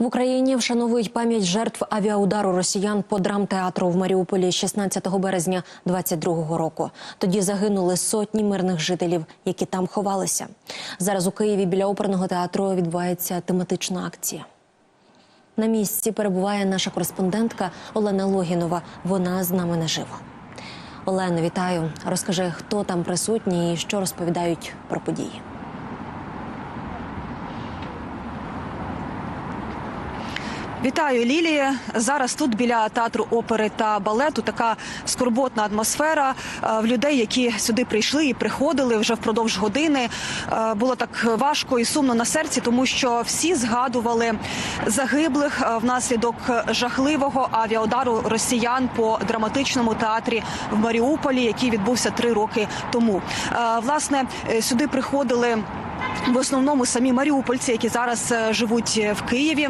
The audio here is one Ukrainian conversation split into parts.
В Україні вшановують пам'ять жертв авіаудару росіян по драмтеатру в Маріуполі 16 березня 22 року. Тоді загинули сотні мирних жителів, які там ховалися. Зараз у Києві біля оперного театру відбувається тематична акція. На місці перебуває наша кореспондентка Олена Логінова. Вона з нами наживо. Олено, вітаю. Розкажи, хто там присутній і що розповідають про події. Вітаю, Лілія. Зараз тут біля театру опери та балету така скорботна атмосфера е, в людей, які сюди прийшли і приходили вже впродовж години. Е, Було так важко і сумно на серці, тому що всі згадували загиблих е, внаслідок жахливого авіаудару росіян по драматичному театрі в Маріуполі, який відбувся три роки тому. Власне, сюди приходили. В основному самі маріупольці, які зараз е, живуть в Києві,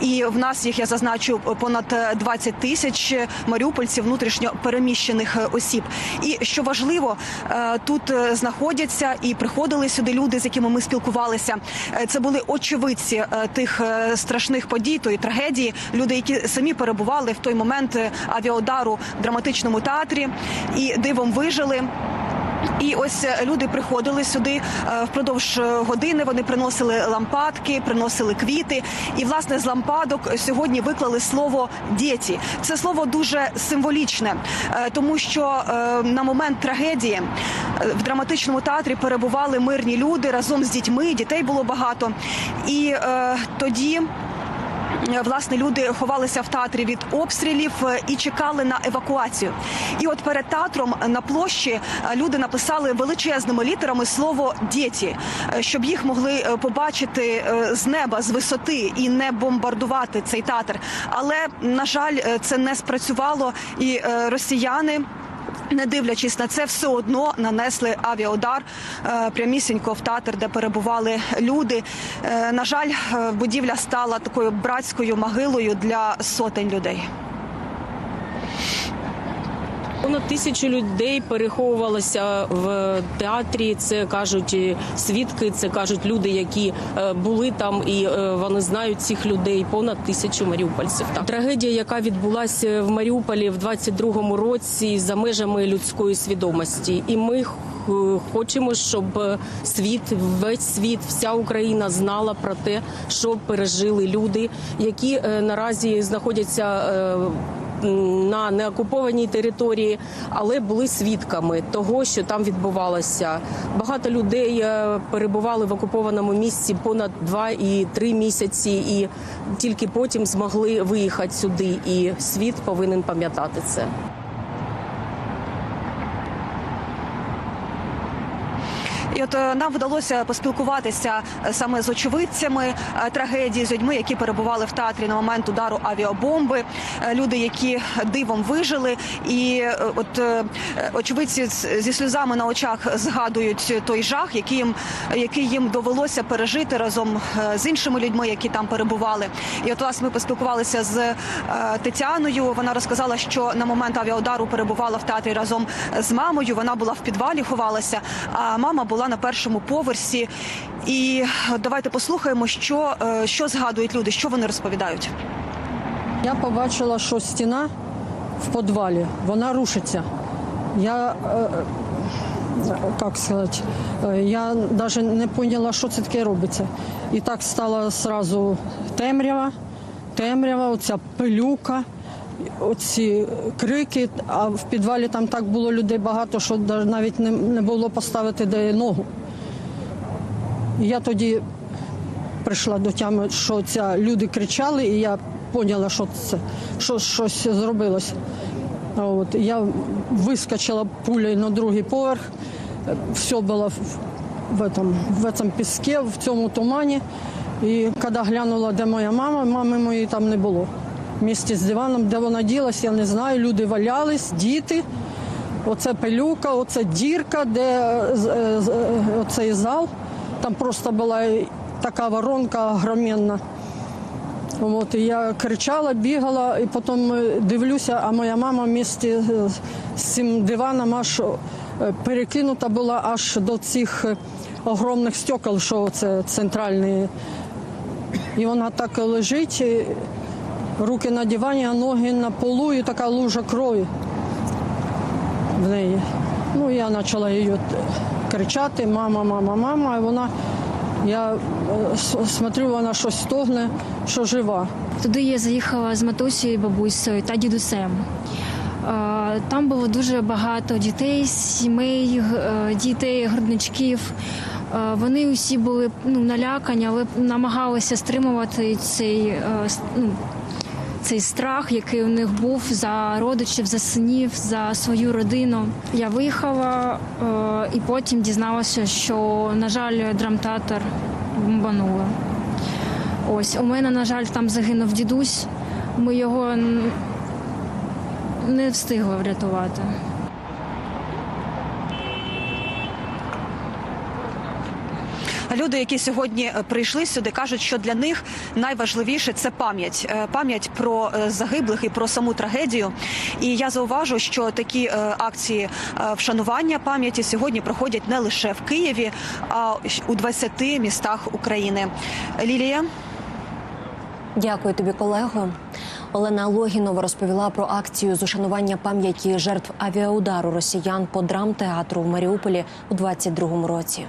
і в нас їх я зазначу понад е, 20 тисяч маріупольців внутрішньо переміщених е, осіб. І що важливо, е, тут е, знаходяться і приходили сюди люди, з якими ми спілкувалися. Е, Це були очевидці е, тих е, страшних подій, тої трагедії. Люди, які самі перебували в той момент е, авіаудару в драматичному театрі і дивом вижили. І ось е, люди приходили сюди е, впродовж е, години. Вони приносили лампадки, приносили квіти. І власне з лампадок сьогодні виклали слово діті. Це слово дуже символічне, тому що на момент трагедії в драматичному театрі перебували мирні люди разом з дітьми. Дітей було багато. І тоді. Е, Власне, люди ховалися в театрі від обстрілів е, і чекали на евакуацію. І от перед театром на площі е, люди написали величезними літерами слово «діті», щоб їх могли побачити з неба, з висоти і не бомбардувати цей театр. Але на жаль, це не спрацювало, і росіяни. Не дивлячись на це, все одно нанесли авіаудар е, прямісінько в театр, де перебували люди. Е, на жаль, е, будівля стала такою братською могилою для сотень людей. Понад тисячу людей переховувалося в театрі. Це кажуть свідки, це кажуть люди, які е, були там, і е, вони знають цих людей. Понад тисячу маріупольців. Там трагедія, яка відбулася в Маріуполі в 22-му році, за межами людської свідомості, і ми. Хочемо, щоб е, світ, весь світ, вся Україна знала про те, що пережили люди, які наразі знаходяться на неокупованій території, але були свідками того, що там відбувалося. Багато людей е, перебували в окупованому місці понад два і три місяці, і тільки потім змогли виїхати сюди. І світ повинен пам'ятати це. І от е, нам вдалося поспілкуватися е, саме з очевидцями е, трагедії, з людьми, які перебували в театрі на момент удару авіабомби. Люди, які дивом вижили, і от очевидці зі сльозами на очах згадують той жах, який їм, який їм довелося пережити разом з іншими людьми, які там перебували. І от власне ми поспілкувалися з Тетяною. Вона розказала, що на момент авіаудару перебувала в театрі разом з мамою. Вона була в підвалі, ховалася. А мама була на першому поверсі. І давайте послухаємо, що, е, що згадують люди, що вони розповідають. Я побачила, що стіна в підвалі, вона рушиться. Я, е, е, як сказати, я навіть не поняла, що це таке робиться. І так стала одразу темрява, темрява, оця пилюка, оці крики, а в підвалі там так було людей багато, що навіть не, було поставити де ногу. Я тоді прийшла до тями, що ця люди кричали, і я поняла, що це що щось зробилось. А От я вискочила пулею на другий поверх, все було в, в, этом, в цьому піску, в цьому тумані. І коли глянула, де моя мама, мами моєї там не було. Місті з диваном, де вона ділась, я не знаю. Люди валялись, діти. Оце пилюка, оце дірка, де е, е, е, оцей зал. Там просто була така воронка огроменна. От, я кричала, бігала, і потім дивлюся, а моя мама в місті з цим диваном аж перекинута була аж до цих огромних стекол, що це центральні і вона так лежить, руки на дивані, а ноги на полу, і така лужа крові в неї. Ну, я почала її кричати: мама, мама, мама. І вона, я е, смотрю, вона щось стогне, що жива. Туди я заїхала з матусею, бабусею та дідусем. Е, Там було дуже багато дітей, сімей, е, дітей, грудничків. Вони усі були ну, налякані, але намагалися стримувати цей, ну, цей страх, який у них був за родичів, за синів, за свою родину. Я виїхала е, і потім дізналася, що, на жаль, драмтеатр бомбанули. Ось у мене, на жаль, там загинув дідусь. Ми його не встигли врятувати. Люди, які сьогодні е, прийшли сюди, кажуть, що для них найважливіше це пам'ять, Е, пам'ять про е, загиблих і про саму трагедію. І я зауважу, що такі акції вшанування пам'яті сьогодні проходять не лише в Києві, а у 20 містах України. Лілія. Дякую тобі, колего. Олена Логінова розповіла про акцію з ушанування пам'яті жертв авіаудару росіян по драмтеатру в Маріуполі у 22-му році.